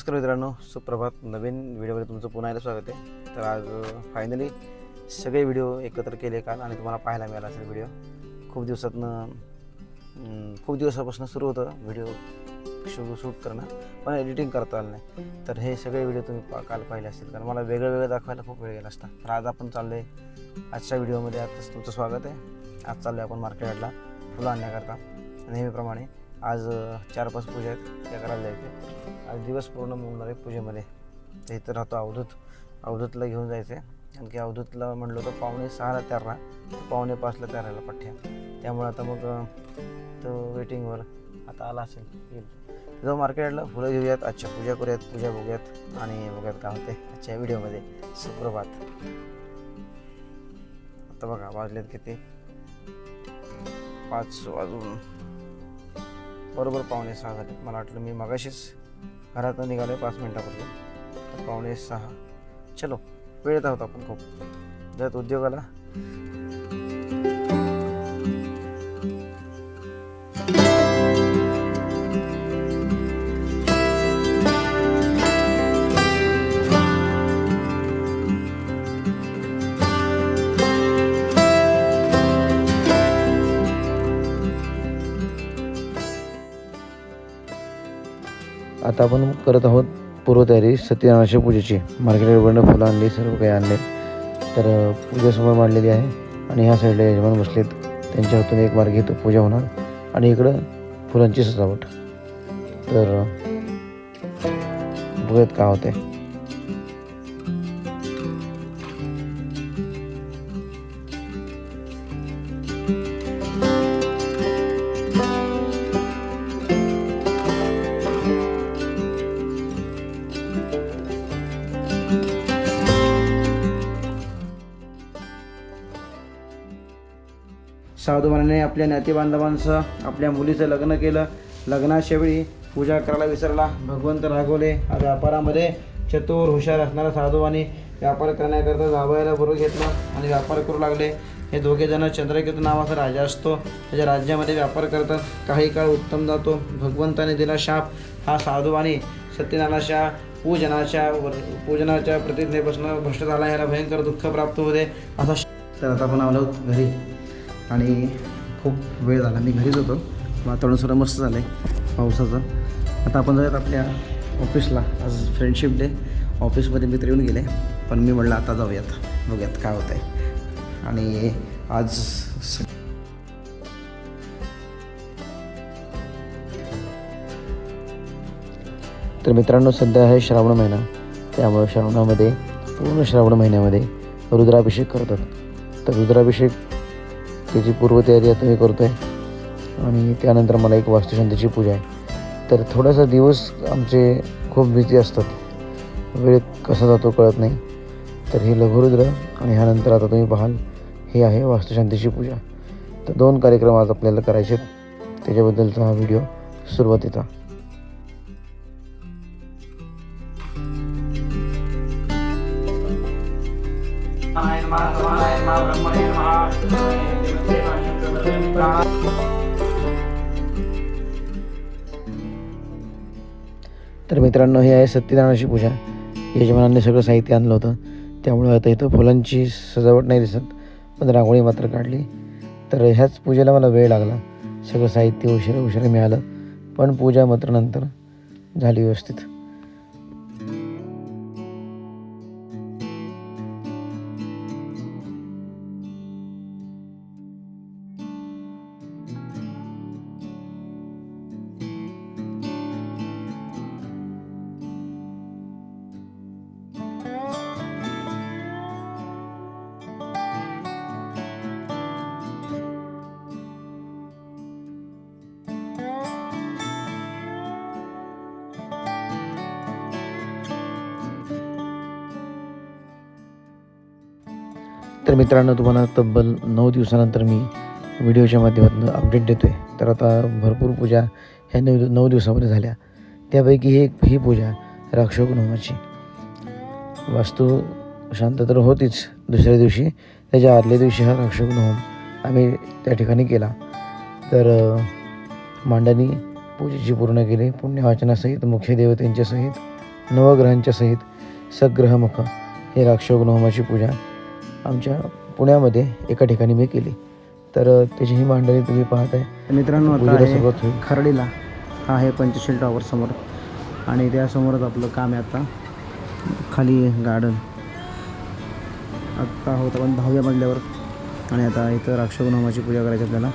नमस्कार मित्रांनो सुप्रभात नवीन व्हिडिओमध्ये तुमचं पुन्हा एकदा स्वागत आहे. तर आज फायनली सगळे व्हिडिओ एकत्र केले काल आणि तुम्हाला पाहायला मिळाला असेल व्हिडिओ. खूप दिवसातनं खूप दिवसापासून सुरू होतं व्हिडिओ शू शूट करणं पण एडिटिंग करता आलं नाही. तर हे सगळे व्हिडिओ तुम्ही पा काल पाहिले असतील. कारण मला वेगळं वेगळं दाखवायला खूप वेळ गेला असता. तर आज आपण चाललो आहे आजच्या व्हिडिओमध्ये. आताच तुमचं स्वागत आहे. आज चाललो आहे आपण मार्केटला फुलं आणण्याकरता. नेहमीप्रमाणे आज चार पाच पूजा आहेत त्या करायला जायचे आज दिवस पूर्ण मिळणार आहे पूजेमध्ये. तर इथं राहतो अवधूत. अवधूतला घेऊन जायचं आहे आणखी अवधूतला म्हणलं तर पावणे सहाला तयार पावणे पाचला तयार राहायला पठ्ठ्या. त्यामुळे आता मग तो वेटिंगवर आता आला असेल. येईल. जाऊ मार्केटला फुलं घेऊयात. आजच्या पूजा करूयात पूजा बघूयात. आणि बघूयात काय होते आजच्या व्हिडिओमध्ये. सुप्रभात. आता बघा वाजलेत किती? पाच वाजून बरोबर पावणे सहा झाले. मला वाटलं मी मगाशीच घरातून निघालो आहे पाच मिनटापूर्वी. तर पावणे सहा. चलो वेळेत आहोत आपण खूप. जात उद्योगाला आता आपण करत आहोत. पूर्वतयारी सत्यनारायणाच्या पूजेची. मार्केटवरनं फुलं आणली सर्व काही आणले. तर अ, पूजेसमोर मांडलेली आहे. आणि ह्या साईडला यजमान बसलेत. त्यांच्या हातून एक मार्ग घेतो. पूजा होणार. आणि इकडं फुलांची सजावट. तर बघत का होते साधूमानाने आपल्या नातेबांधवांसह आपल्या मुलीचं लग्न केलं. लग्नाच्या वेळी पूजा करायला विसरला. भगवंत रागवले. हा व्यापारामध्ये चतुर हुशार असणारा साधुवानी व्यापार करण्याकरता जावयाला बरोबर घेतलं आणि व्यापार करू लागले. हे दोघे जण चंद्रकेतू नावाचा राजा असतो. त्याच्या राज्यामध्ये व्यापार करतात. काही काळ उत्तम जातो. भगवंताने दिला शाप. हा साधूवानी सत्यनारायणाच्या पूजनाच्या पूजनाच्या प्रतिज्ञेपासून भ्रष्ट झाला. ह्याला भयंकर दुःख प्राप्त होते. असा तर आता आपण आलो घरी. आणि खूप वेळ झाला मी घरीच होतो. वातावरण सुद्धा मस्त झालं आहे पावसाचं. आता आपण जाऊयात आपल्या ऑफिसला. आज फ्रेंडशिप डे ऑफिसमध्ये मित्र येऊन गेले पण मी म्हटलं आता जाऊयात. बघूयात काय होतं आहे आणि आज स- तर मित्रांनो सध्या आहे श्रावण महिना. त्यामुळे श्रावणामध्ये पूर्ण श्रावण महिन्यामध्ये रुद्राभिषेक करतात. तर रुद्राभिषेक त्याची पूर्वतयारी आता मी करतो आहे आणि त्यानंतर मला एक वास्तुशांतीची पूजा आहे. तर थोडासा दिवस आमचे खूप बिझी असतात. वेळ कसा जातो कळत नाही. तर हे लघुरुद्र आणि ह्यानंतर आता तुम्ही पाहाल हे आहे वास्तुशांतीची पूजा. तर दोन कार्यक्रम आज आपल्याला करायचे आहेत त्याच्याबद्दलचा हा व्हिडिओ सुरुवातीचा. तर मित्रांनो हे आहे सत्यनारायणाची पूजा. यजमानांनी सगळं साहित्य आणलं होतं. त्यामुळे आता इथं फुलांची सजावट नाही दिसत. पण रांगोळी मात्र काढली. तर ह्याच पूजेला मला वेळ लागला. सगळं साहित्य उशिरा उशिरा मिळालं. पण पूजा मात्र नंतर झाली व्यवस्थित. तर मित्रांनो तुम्हाला तब्बल नऊ दिवसानंतर मी व्हिडिओच्या माध्यमातून अपडेट देतो आहे तर आता भरपूर पूजा ह्या नऊ नऊ दिवसामध्ये झाल्या. त्यापैकी एक ही पूजा राक्षोग वास्तू शांत तर होतीच दुसऱ्या दिवशी. त्याच्या आदल्या दिवशी हा राक्षोग आम्ही त्या ठिकाणी केला. तर मांडानी पूजेची पूर्ण केली. पुण्यवाचनासहित मुख्य देवतेंच्या सहित नवग्रहांच्या सहित सग्रहमुख हे राक्षोग्नहोमाची पूजा आमच्या पुण्यामध्ये एका ठिकाणी मी केली. तर त्याची ही मांडणी तुम्ही पाहत आहे मित्रांनो सुरुवात होईल. खरडीला. हा आहे पंचशील टॉवर समोर. आणि त्यासमोरच आपलं काम आहे आता. खाली गार्डन आत्ता होत आपण दहाव्या मजल्यावर आणि आता इथं राक्षगुणामाची पूजा करायची आपल्याला.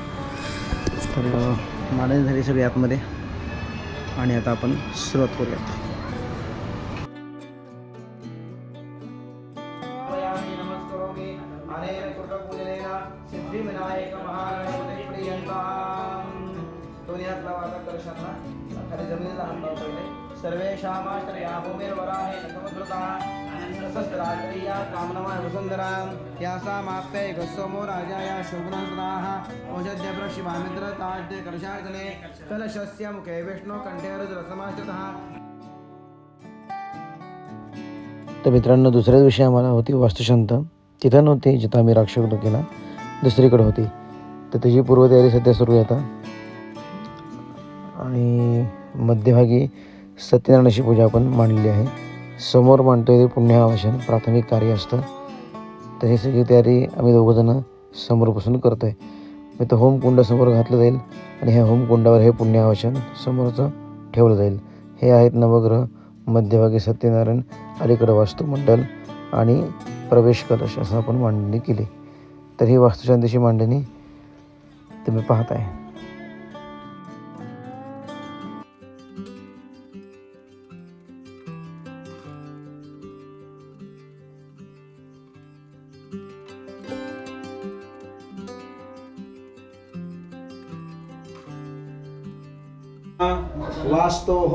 तर मांडणी झाली सगळी आतमध्ये. आणि आता आपण सुरुवात करूयात. यासामाप्ते गस्सोमो राजाया शोभनासुराः औषध्यप्रशिवामित्र ताड्य कलशार्जने कलशस्य मुखे विष्णु कंठे तर मित्रांनो दुसऱ्या दिवशी आम्हाला होती वास्तुशांत. तिथं नव्हती जिथं आम्ही राक्षस केला. दुसरीकडे होती. तर त्याची पूर्वतयारी सध्या सुरू आहे आता. आणि मध्यभागी सत्यनारायणाची पूजा आपण मांडली आहे. समोर मांडतोय ते पुण्यावाचन प्राथमिक कार्य असतं. तर ही सगळी तयारी आम्ही दोघंजणं समोर बसून करतो आहे मी तर होमकुंड समोर घातलं जाईल आणि ह्या होमकुंडावर हे पुण्यावाचन समोरचं ठेवलं जाईल. हे आहेत नवग्रह मध्यभागी सत्यनारायण अलीकडं वास्तुमंडल आणि प्रवेश कलश असं आपण मांडणी केली. तर ही वास्तुशांतीची मांडणी तुम्ही पाहत आहे वास्तोः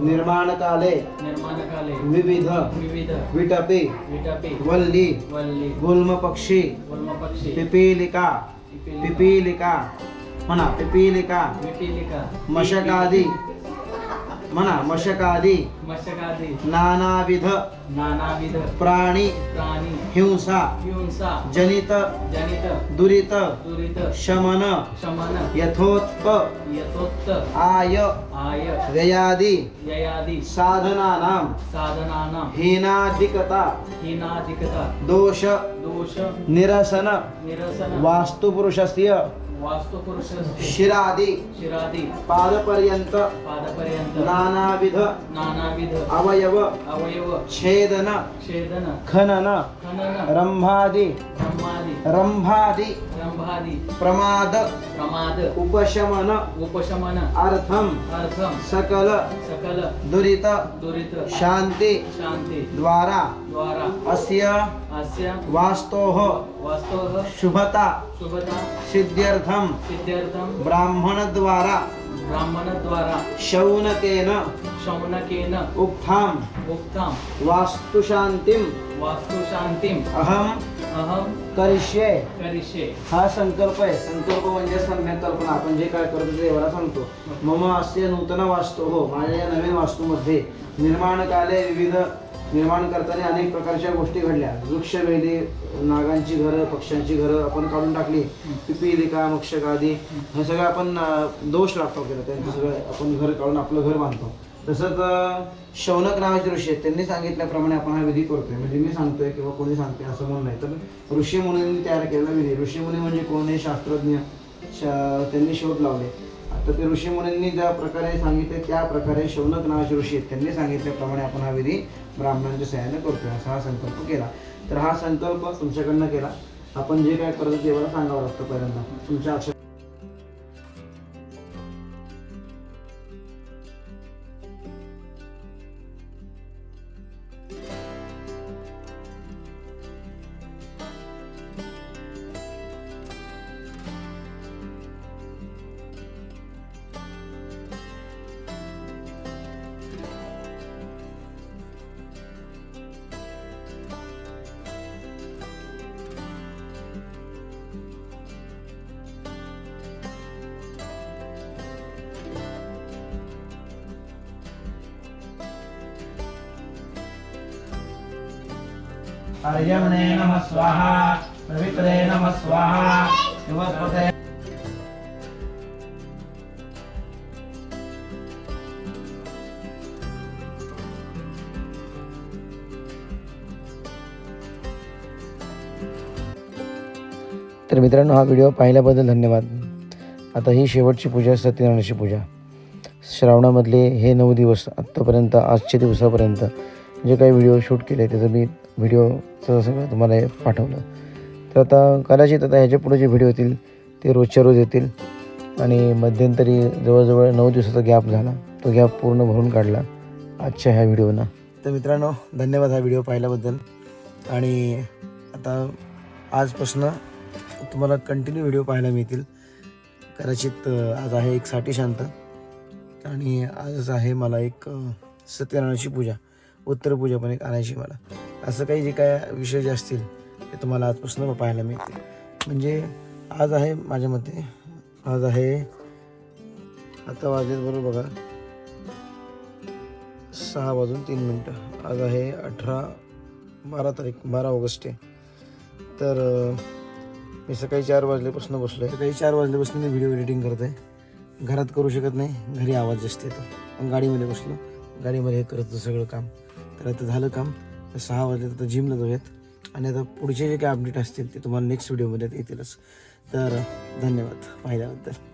निर्माणकाले निर्माणकाले विविध विविध विटपि विटपि वल्ली वल्ली गुल्मपक्षी गुल्मपक्षी पिपीलिका पिपीलिका म्हणा पिपीलिका विपीलिका मशकादी म्हणा मशकादी. मशकादी. नानाविध. नानाविध. प्राणी. प्राणी. हिंसा. हिंसा. जनित. जनित. दुरित. दुरित. शमन. शमन. यथोत्प. यथोक्त आय. आय. व्ययादी. ययादी साधनानां. साधनानां. हीनाधिकता. हीनाधिकता. दोष. दोष. निरसन. निरसन. वास्तुपुरुषस्य. शिरादि. शिरादी. पादपर्यंत पादपर्यंत नानाविध. नानाविध. अवयव. अवयव. छेदन. छेदन खनन खनन रंभादि ब्रह्मादि रंभादि रंभादि प्रमाद प्रमाद उपशमन उपशमन अर्थम अर्थम सकल सकल दुरित दुरित शांती शांती द्वारा द्वारा अस्य अस्य वास्तोः वास्तवः शुभता शुभता सिद्ध्यर्थम सिद्ध्यर्थं ब्राह्मणद्वारा ब्राह्मणद्वारा शौनकेन शौनकेन उक्तां उक्तां वास्तुशान्तिं वास्तुशान्तिम् अहम अहं करिष्ये। करिष्ये। हा संकल्प आहे. संकल्प म्हणजे सम्यक कल्पना आपण जे काय करतो ते एवढा सांगतो. मम अस्य नूतन वास्तू हो माझ्या या नवीन वास्तूमध्ये निर्माणकाले विविध निर्माण करताना अनेक प्रकारच्या गोष्टी घडल्या. वृक्षवेली नागांची घरं पक्ष्यांची घरं आपण काढून टाकली. पिपीलिका मक्षकादी हे सगळं आपण दोष लागतो केलं त्यांचं सगळं आपण घर काढून आपलं घर बांधतो. तसंच शौनक नावाचे ऋषी आहेत. त्यांनी सांगितल्याप्रमाणे आपण हा विधी करतोय. म्हणजे मी सांगतोय किंवा कोणी सांगतोय असं म्हणून नाही तर ऋषी मुनींनी तयार केलेला विधी. ऋषी मुनी म्हणजे कोण? हे शास्त्रज्ञ. शा- त्यांनी शोध लावले. तर ते ऋषी मुनींनी ज्या प्रकारे सांगितले त्या प्रकारे शौनक नावाचे ऋषी आहेत. त्यांनी सांगितल्याप्रमाणे आपण हा विधी ब्राह्मणांच्या सहाय्याने करतोय असा हा संकल्प केला. तर हा संकल्प तुमच्याकडनं केला. आपण जे काय करतो ते सांगावं लागतं पहिल्यांदा. तुमच्या अक्षर अर्यमने नम स्वाहा पवित्रे नम स्वाहा युवस्पते तर मित्रांनो हा व्हिडिओ पाहिल्याबद्दल धन्यवाद. आता ही शेवटची पूजा सत्यनारायणाची पूजा. श्रावणामधले हे नऊ दिवस आत्तापर्यंत आजच्या दिवसापर्यंत जे काही व्हिडिओ शूट केले त्याचं मी व्हिडिओचं सगळं तुम्हाला हे पाठवलं. तर आता कदाचित आता ह्याच्या पुढे जे व्हिडिओ येतील ते रोजच्या रोज येतील. आणि मध्यंतरी जवळजवळ नऊ दिवसाचा गॅप झाला. तो गॅप पूर्ण भरून काढला आजच्या ह्या व्हिडिओनं तर मित्रांनो धन्यवाद हा व्हिडिओ पाहिल्याबद्दल. आणि आता आजपासून तुम्हाला कंटिन्यू व्हिडिओ पाहायला मिळतील. कदाचित आज आहे एक साठी शांत. आणि आजच आहे मला एक सत्यनारायणाची पूजा. उत्तर पूजा पण एक आणायची मला. असं काही जे काय विषय जे असतील ते तुम्हाला आजपासून पाहायला मिळते म्हणजे आज आहे माझ्या मते आज आहे आता वाजेल बरोबर बघा सहा वाजून तीन मिनटं. आज आहे अठरा बारा तारीख बारा ऑगस्ट आहे तर मी सकाळी चार वाजल्यापासून बसलो आहे सकाळी चार वाजल्यापासून मी व्हिडिओ एडिटिंग करत आहे घरात करू शकत नाही घरी आवाज जास्त येतो. पण गाडीमध्ये बसलो. गाडीमध्ये हे करत सगळं काम. तर आता झालं काम. तर सहा वाजले तर जिमला जाऊयात. आणि आता पुढचे जे काही अपडेट असतील ते तुम्हाला नेक्स्ट व्हिडिओमध्ये येतीलच. तर धन्यवाद पाहिल्याबद्दल.